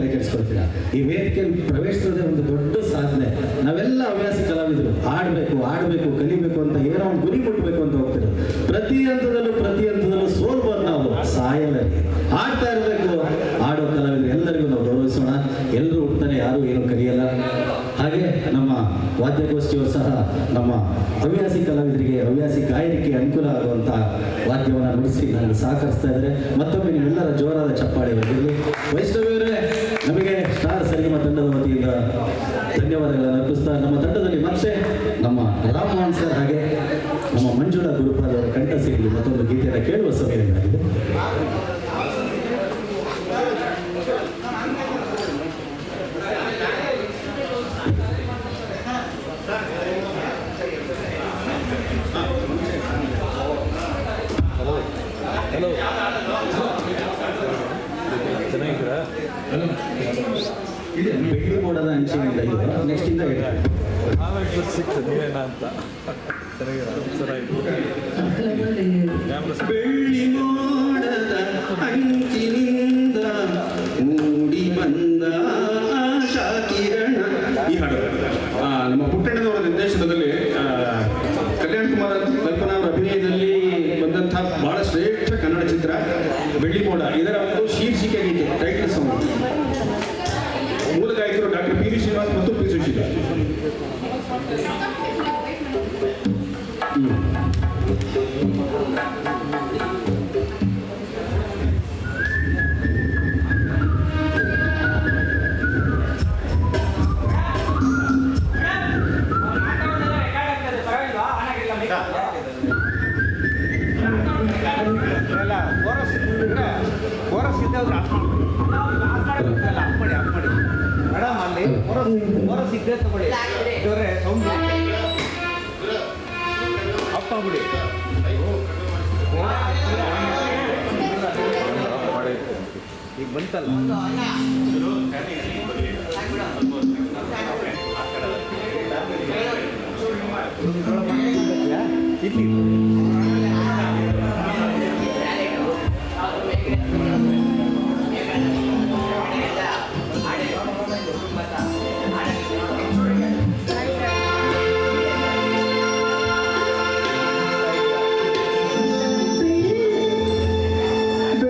ತಲೆ ಕೆಡಿಸ್ಕೊಳ್ತೀರಾ ಈ ವೇದಿಕೆಯಲ್ಲಿ ಪ್ರವೇಶಿಸೋದೇ ಒಂದು ದೊಡ್ಡ ಸಾಧನೆ. ನಾವೆಲ್ಲ ಹವ್ಯಾಸಿ ಕಲಾವಿದರು. ಆಡಬೇಕು ಆಡಬೇಕು ಕಲಿಬೇಕು ಅಂತ ಏನೋ ಒಂದು ಗುರಿ ಮುಟ್ಟಬೇಕು ಅಂತ ಹೋಗ್ತೀವಿ ಪ್ರತಿ ಹಂತದಲ್ಲೂ ಪ್ರತಿ ಹಂತದಲ್ಲೂ ಸೋಲ್ಬೋದು ನಾವು. ಸಾಯಲ್ಲ ಆಡ್ತಾ ಇರಬೇಕು. ಆಡೋ ಕಲಾವಿದರು ಎಲ್ಲರಿಗೂ ನಾವು ಗೌರವಿಸೋಣ. ಎಲ್ಲರೂ ಹುಡ್ತಾನೆ ಯಾರು ಏನು ಕಲಿಯಲ್ಲ. ಹಾಗೆ ನಮ್ಮ ವಾದ್ಯಗೋಷ್ಠಿಯು ಸಹ ನಮ್ಮ ಹವ್ಯಾಸಿ ಕಲಾವಿದರಿಗೆ, ಹವ್ಯಾಸಿ ಗಾಯನಕ್ಕೆ ಅನುಕೂಲ ಆಗುವಂತಹ ವಾದ್ಯವನ್ನು ನುಡಿಸಿ, ನನಗೆ ಸಹಕರಿಸ್ತಾ ಇದ್ದಾರೆ. ಮತ್ತೊಮ್ಮೆ ನೀವೆಲ್ಲರ ಜೋರಾದ ಚಪ್ಪಾಳೆ ಬರಲಿ ವೈಷ್ಣವಿಯವರೇ ಸರಿಗಮ ತಂಡದ ವತಿಯಿಂದ ಧನ್ಯವಾದಗಳನ್ನು ಅರ್ಪಿಸ್ತಾ ನಮ್ಮ ತಂಡದಲ್ಲಿ ಮತ್ತೆ ನಮ್ಮ ರಾಮ್ ಮೋಹನ್ ಸರ್ ಹಾಗೆ ನಮ್ಮ ಮಂಜುಳಾ ಗುರುಪಾದ ಕಂಠ ಸೇರಿ ಮತ್ತೊಂದು ಗೀತೆಯನ್ನು ಕೇಳುವ ಸಮಯ ಇದಾಗಿದೆ ಚೆನ್ನಾಗಿದ್ದೀರಾ ಬೆಳ್ಳಿ ಮೋಡದ ಅಂಚಿನಿಂದ ನೆಕ್ಸ್ಟ್ ಇಂದ. ಆಮೇಲೆ ಸಿಕ್ತು ನೀವೇನ ಅಂತ. ಬೆಳ್ಳಿ ಮೋಡದ ಅಂಚಿನಿಂದ ಮೂಡಿ ಬಂದ ಆಶಾ ಕಿರಣ. ಈ ಹಾಡು. ಆ, ನಮ್ಮ ಪುಟ್ಟಣ್ಣದವರ ನಿರ್ದೇಶನದಲ್ಲಿ ಕಲ್ಯಾಣ್ ಕುಮಾರ್ ಕಲ್ಪನಾ ಅವರ ಅಭಿನಯದಲ್ಲಿ ಬಂದಂತಹ ಬಹಳ ಶ್ರೇಷ್ಠ ಕನ್ನಡ ಚಿತ್ರ ಬೆಳ್ಳಿ ಮೋಡ ಇದರ ಒಂದು ಶೀರ್ಷಿಕೆ ಗೀತೆ ಟೈಟಲ್ ಸಾಂಗ್ ಮೂಲ ಗಾಯಕರು ಡಾಕ್ಟರ್ ಪಿ ವಿ ಶ್ರೀನಿವಾಸ್ ಮತ್ತು ಪಿ ಆಫ್ ಆಫ್ ಮಾಡಿ ಆಫ್ ಮಾಡಿ ಮೇಡಮ್ ಅಲ್ಲಿ ಕೋರಸ್ ಕೋರಸ್ ಇದ್ದೇ ತಗೊಳ್ಳಿ. ಇದ್ದವ್ರೆ ಸೌಂಡ್ ಆಫ್ ಮಾಡ್ಬಿಡಿ ಮಾಡಿ ಈಗ ಬಂತಲ್ಲ? ಇಲ್ಲಿ